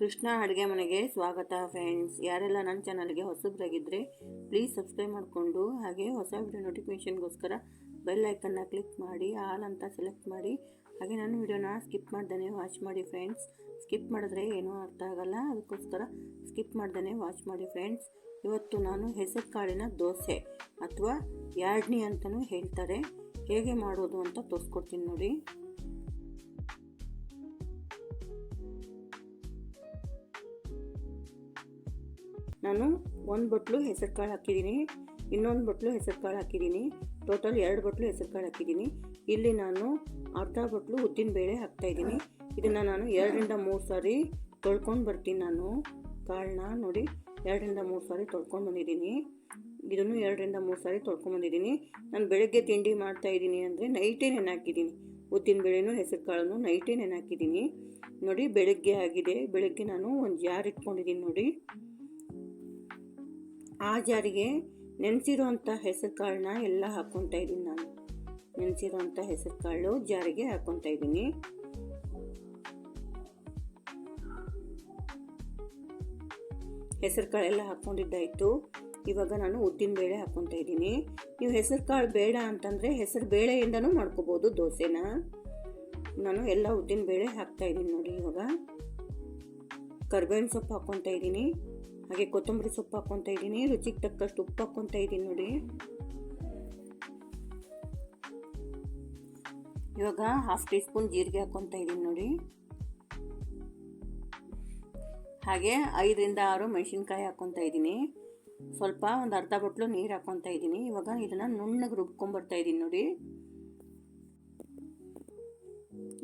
ಕೃಷ್ಣ ಅಡುಗೆ ಮನೆಗೆ ಸ್ವಾಗತ ಫ್ರೆಂಡ್ಸ್ ಯಾರೆಲ್ಲ ನನ್ನ ಚಾನಲ್ಗೆ ಹೊಸಬ್ರಾಗಿದ್ದರೆ ಪ್ಲೀಸ್ ಸಬ್ಸ್ಕ್ರೈಬ್ ಮಾಡಿಕೊಂಡು, ಹಾಗೆ ಹೊಸ ವಿಡಿಯೋ ನೋಟಿಫಿಕೇಷನ್ಗೋಸ್ಕರ ಬೆಲ್ ಐಕನ್ನ ಕ್ಲಿಕ್ ಮಾಡಿ ಆಲ್ ಅಂತ ಸೆಲೆಕ್ಟ್ ಮಾಡಿ. ಹಾಗೆ ನನ್ನ ವಿಡಿಯೋನ ಸ್ಕಿಪ್ ಮಾಡ್ದೇ ವಾಚ್ ಮಾಡಿ ಫ್ರೆಂಡ್ಸ್ ಸ್ಕಿಪ್ ಮಾಡಿದ್ರೆ ಏನೂ ಅರ್ಥ ಆಗಲ್ಲ. ಅದಕ್ಕೋಸ್ಕರ ಸ್ಕಿಪ್ ಮಾಡ್ದೇ ವಾಚ್ ಮಾಡಿ ಫ್ರೆಂಡ್ಸ್ ಇವತ್ತು ನಾನು ಹೆಸರು ಕಾಳಿನ ದೋಸೆ ಅಥವಾ ಯಾರ್ಡ್ನಿ ಅಂತಲೂ ಹೇಳ್ತಾರೆ. ಹೇಗೆ ಮಾಡೋದು ಅಂತ ತೋರಿಸ್ಕೊಡ್ತೀನಿ ನೋಡಿ. ನಾನು ಒಂದು ಬಟ್ಲು ಹೆಸರು ಕಾಳು ಹಾಕಿದ್ದೀನಿ, ಇನ್ನೊಂದು ಬಟ್ಲು ಹೆಸರು ಕಾಳು ಹಾಕಿದ್ದೀನಿ, ಟೋಟಲ್ ಎರಡು ಬಟ್ಲು ಹೆಸರು ಕಾಳು ಹಾಕಿದ್ದೀನಿ. ಇಲ್ಲಿ ನಾನು ಅರ್ಧ ಬಟ್ಲು ಉದ್ದಿನ ಬೇಳೆ ಹಾಕ್ತಾಯಿದ್ದೀನಿ ಇದನ್ನು ನಾನು ಎರಡರಿಂದ ಮೂರು ಸಾರಿ ತೊಳ್ಕೊಂಡು ಬರ್ತೀನಿ ನಾನು. ಕಾಳನ್ನ ನೋಡಿ, ಎರಡರಿಂದ ಮೂರು ಸಾರಿ ತೊಳ್ಕೊಂಡು ಬಂದಿದ್ದೀನಿ. ಇದನ್ನು ಎರಡರಿಂದ ಮೂರು ಸಾರಿ ತೊಳ್ಕೊಂಡು ಬಂದಿದ್ದೀನಿ. ನಾನು ಬೆಳಗ್ಗೆ ತಿಂಡಿ ಮಾಡ್ತಾಯಿದ್ದೀನಿ ಅಂದರೆ ನೈಟೇ ನೆನೆ ಉದ್ದಿನ ಬೇಳೆನೂ ಹೆಸರು ಕಾಳನ್ನು ನೈಟೇ ನೆನೆ ಹಾಕಿದ್ದೀನಿ. ನೋಡಿ, ಬೆಳಗ್ಗೆ ಆಗಿದೆ. ಬೆಳಗ್ಗೆ ನಾನು ಒಂದು ಜಾರ್ ಇಟ್ಕೊಂಡಿದ್ದೀನಿ ನೋಡಿ. ಆ ಜಾರಿಗೆ ನೆನೆಸಿರೋಂಥ ಹೆಸರು ಕಾಳನ್ನ ಎಲ್ಲ ಹಾಕ್ಕೊತಾ ಇದ್ದೀನಿ ನಾನು. ನೆನೆಸಿರೋಂಥ ಹೆಸರು ಕಾಳು ಜಾರಿಗೆ ಹಾಕ್ಕೊತಾ ಇದ್ದೀನಿ ಹೆಸರು ಕಾಳೆಲ್ಲ ಹಾಕ್ಕೊಂಡಿದ್ದಾಯಿತು ಇವಾಗ ನಾನು ಉದ್ದಿನ ಬೇಳೆ ಹಾಕ್ಕೊತಾ ಇದ್ದೀನಿ ನೀವು ಹೆಸರು ಕಾಳು ಬೇಡ ಅಂತಂದರೆ ಹೆಸರು ಬೇಳೆಯಿಂದನೂ ಮಾಡ್ಕೋಬೋದು ದೋಸೆನ. ನಾನು ಎಲ್ಲ ಉದ್ದಿನ ಬೇಳೆ ಹಾಕ್ತಾ ಇದ್ದೀನಿ ನೋಡಿ ಇವಾಗ. ಕರ್ಬೇವಿನ ಸೊಪ್ಪು ಹಾಕ್ಕೊತಾ ಇದ್ದೀನಿ ಹಾಗೆ ಕೊತ್ತಂಬರಿ ಸೊಪ್ಪು ಹಾಕ್ಕೊತಾ ಇದ್ದೀನಿ, ರುಚಿಗೆ ತಕ್ಕಷ್ಟು ಉಪ್ಪು ಹಾಕ್ಕೊತಾ ಇದ್ದೀನಿ ನೋಡಿ. ಇವಾಗ ಹಾಫ್ ಟೀ ಸ್ಪೂನ್ ಜೀರಿಗೆ ಹಾಕ್ಕೊತಾ ಇದ್ದೀನಿ ನೋಡಿ. ಹಾಗೆ ಐದರಿಂದ ಆರು ಮೆಣಸಿನ್ಕಾಯಿ ಹಾಕ್ಕೊತಾ ಇದ್ದೀನಿ. ಸ್ವಲ್ಪ ಒಂದು ಅರ್ಧ ಬಟ್ಲು ನೀರು ಹಾಕ್ಕೊತಾ ಇದ್ದೀನಿ. ಇವಾಗ ಇದನ್ನು ನುಣ್ಣಗೆ ರುಬ್ಕೊಂಬರ್ತಾ ಇದ್ದೀನಿ ನೋಡಿ.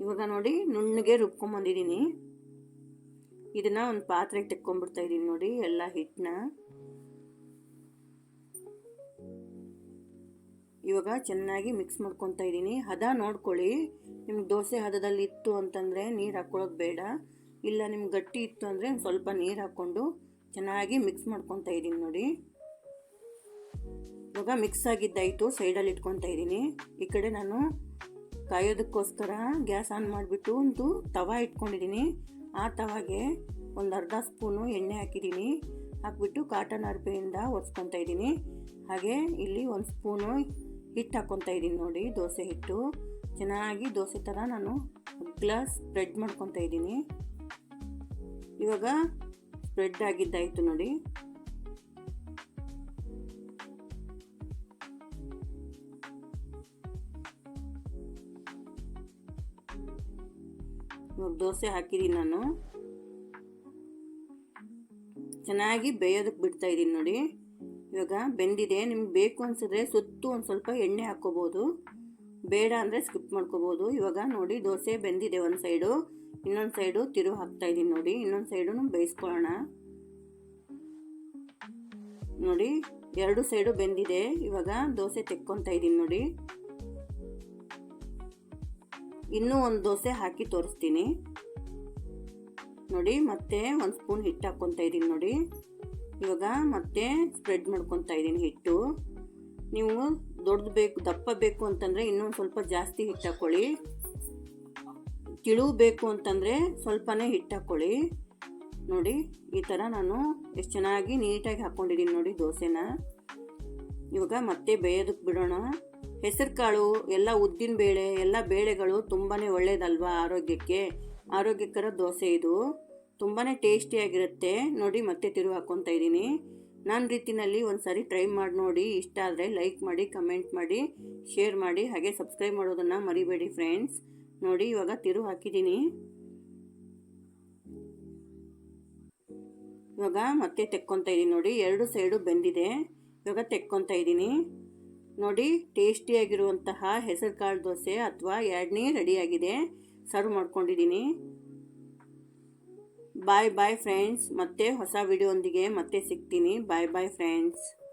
ಇವಾಗ ನೋಡಿ ನುಣ್ಣಗೆ ರುಬ್ಕೊಂಬಂದಿದ್ದೀನಿ ಇದನ್ನ ಒಂದು ಪಾತ್ರೆಗೆ ತೆಕ್ಕೊಂಡ್ಬಿಡ್ತಾ ಇದ್ದೀನಿ ನೋಡಿ, ಎಲ್ಲ ಹಿಟ್ಟನ್ನ ಇವಾಗ ಚೆನ್ನಾಗಿ ಮಿಕ್ಸ್ ಮಾಡ್ಕೊತಾ ಇದ್ದೀನಿ ಹದ ನೋಡ್ಕೊಳ್ಳಿ. ನಿಮ್ಗೆ ದೋಸೆ ಹದದಲ್ಲಿ ಇತ್ತು ಅಂತಂದರೆ ನೀರು ಹಾಕ್ಕೊಳ್ಳೋದು ಬೇಡ. ಇಲ್ಲ ನಿಮ್ಗೆ ಗಟ್ಟಿ ಇತ್ತು ಅಂದರೆ ಸ್ವಲ್ಪ ನೀರು ಹಾಕ್ಕೊಂಡು ಚೆನ್ನಾಗಿ ಮಿಕ್ಸ್ ಮಾಡ್ಕೊತಾ ಇದ್ದೀನಿ ನೋಡಿ. ಇವಾಗ ಮಿಕ್ಸ್ ಆಗಿದ್ದಾಯಿತು ಸೈಡಲ್ಲಿ ಇಟ್ಕೊತಾ ಇದ್ದೀನಿ ಈ ಕಡೆ ನಾನು ಕಾಯೋದಕ್ಕೋಸ್ಕರ ಗ್ಯಾಸ್ ಆನ್ ಮಾಡಿಬಿಟ್ಟು ಒಂದು ತವಾ ಇಟ್ಕೊಂಡಿದ್ದೀನಿ ಆ ತವಾಗೆ ಒಂದು ಅರ್ಧ ಸ್ಪೂನು ಎಣ್ಣೆ ಹಾಕಿದ್ದೀನಿ. ಹಾಕ್ಬಿಟ್ಟು ಕಾಟನ್ ಅರ್ಬೆಯಿಂದ ಒರೆಸ್ಕೊತಾ ಇದ್ದೀನಿ. ಹಾಗೆ ಇಲ್ಲಿ ಒಂದು ಸ್ಪೂನು ಹಿಟ್ಟು ಹಾಕ್ಕೊತಾ ಇದ್ದೀನಿ ನೋಡಿ, ದೋಸೆ ಹಿಟ್ಟು. ಚೆನ್ನಾಗಿ ದೋಸೆ ಥರ ನಾನು ಗ್ಲಾಸ್ ಸ್ಪ್ರೆಡ್ ಮಾಡ್ಕೊತಾ ಇದ್ದೀನಿ. ಇವಾಗ ಸ್ಪ್ರೆಡ್ ಆಗಿದ್ದಾಯಿತು ನೋಡಿ. ಇವಾಗ ದೋಸೆ ಹಾಕಿದ್ದೀನಿ ನಾನು. ಚೆನ್ನಾಗಿ ಬೇಯೋದಕ್ಕೆ ಬಿಡ್ತಾ ಇದ್ದೀನಿ ನೋಡಿ. ಇವಾಗ ಬೆಂದಿದೆ, ನಿಮ್ಗೆ ಬೇಕು ಅನಿಸಿದ್ರೆ ಸುತ್ತು ಒಂದು ಸ್ವಲ್ಪ ಎಣ್ಣೆ ಹಾಕ್ಕೋಬೋದು. ಬೇಡ ಅಂದರೆ ಸ್ಕಿಪ್ ಮಾಡ್ಕೋಬೋದು. ಇವಾಗ ನೋಡಿ ದೋಸೆ ಬೆಂದಿದೆ ಒಂದು ಸೈಡು. ಇನ್ನೊಂದು ಸೈಡು ತಿರು ಹಾಕ್ತಾ ಇದ್ದೀನಿ ನೋಡಿ. ಇನ್ನೊಂದು ಸೈಡು ಬೇಯಿಸ್ಕೊಳ್ಳೋಣ. ನೋಡಿ, ಎರಡು ಸೈಡು ಬೆಂದಿದೆ. ಇವಾಗ ದೋಸೆ ತೆಕ್ಕೊತಾ ಇದ್ದೀನಿ ನೋಡಿ. ಇನ್ನೂ ಒಂದು ದೋಸೆ ಹಾಕಿ ತೋರಿಸ್ತೀನಿ. ನೋಡಿ, ಮತ್ತೆ ಒಂದು ಸ್ಪೂನ್ ಹಿಟ್ಟು ಹಾಕ್ಕೊತಾ ಇದ್ದೀನಿ ನೋಡಿ. ಇವಾಗ ಮತ್ತೆ ಸ್ಪ್ರೆಡ್ ಮಾಡ್ಕೊತಾ ಇದ್ದೀನಿ ಹಿಟ್ಟು. ನೀವು ದೊಡ್ಡದು ಬೇಕು, ದಪ್ಪ ಬೇಕು ಅಂತಂದರೆ ಇನ್ನೊಂದು ಸ್ವಲ್ಪ ಜಾಸ್ತಿ ಹಿಟ್ಟು ಹಾಕ್ಕೊಳ್ಳಿ ತಿಳು ಬೇಕು ಅಂತಂದರೆ ಸ್ವಲ್ಪನೇ ಹಿಟ್ಟು ಹಾಕ್ಕೊಳ್ಳಿ ನೋಡಿ, ಈ ಥರ ನಾನು ಎಷ್ಟು ಚೆನ್ನಾಗಿ ನೀಟಾಗಿ ಹಾಕ್ಕೊಂಡಿದ್ದೀನಿ ನೋಡಿ ದೋಸೆನ. ಇವಾಗ ಮತ್ತೆ ಬೇಯೋದಕ್ಕೆ ಬಿಡೋಣ. ಹೆಸರು ಕಾಳು, ಎಲ್ಲ ಉದ್ದಿನ ಬೇಳೆ, ಎಲ್ಲ ಬೇಳೆಗಳು ತುಂಬಾ ಒಳ್ಳೇದಲ್ವಾ ಆರೋಗ್ಯಕ್ಕೆ? ಆರೋಗ್ಯಕರ ದೋಸೆ ಇದು. ತುಂಬಾ ಟೇಸ್ಟಿಯಾಗಿರುತ್ತೆ ನೋಡಿ ಮತ್ತೆ ತಿರು ಹಾಕ್ಕೊತಾ ಇದ್ದೀನಿ. ನನ್ನ ರೀತಿಯಲ್ಲಿ ಒಂದು ಸಾರಿ ಟ್ರೈ ಮಾಡಿ ನೋಡಿ. ಇಷ್ಟ ಆದರೆ ಲೈಕ್ ಮಾಡಿ, ಕಮೆಂಟ್ ಮಾಡಿ, ಶೇರ್ ಮಾಡಿ, ಹಾಗೆ ಸಬ್ಸ್ಕ್ರೈಬ್ ಮಾಡೋದನ್ನು ಮರಿಬೇಡಿ ಫ್ರೆಂಡ್ಸ್. ನೋಡಿ ಇವಾಗ ತಿರು ಹಾಕಿದ್ದೀನಿ. ಇವಾಗ ಮತ್ತೆ ತೆಕ್ಕೊತಾ ಇದ್ದೀನಿ ನೋಡಿ. ಎರಡು ಸೈಡು ಬೆಂದಿದೆ. ಇವಾಗ ತೆಕ್ಕೊತಾ ಇದ್ದೀನಿ. ನೋಡಿ, ಟೇಸ್ಟಿಯಾಗಿರುವಂತಹ ಹೆಸರು ಕಾಳು ದೋಸೆ ಅಥವಾ ಎರಡನೇ ರೆಡಿಯಾಗಿದೆ. ಸರ್ವ್ ಮಾಡ್ಕೊಂಡಿದ್ದೀನಿ. ಬಾಯ್ ಬಾಯ್ ಫ್ರೆಂಡ್ಸ್ ಮತ್ತೆ ಹೊಸ ವಿಡಿಯೋ ಒಂದಿಗೆ ಮತ್ತೆ ಸಿಗ್ತೀನಿ. ಬಾಯ್ ಬಾಯ್ ಫ್ರೆಂಡ್ಸ್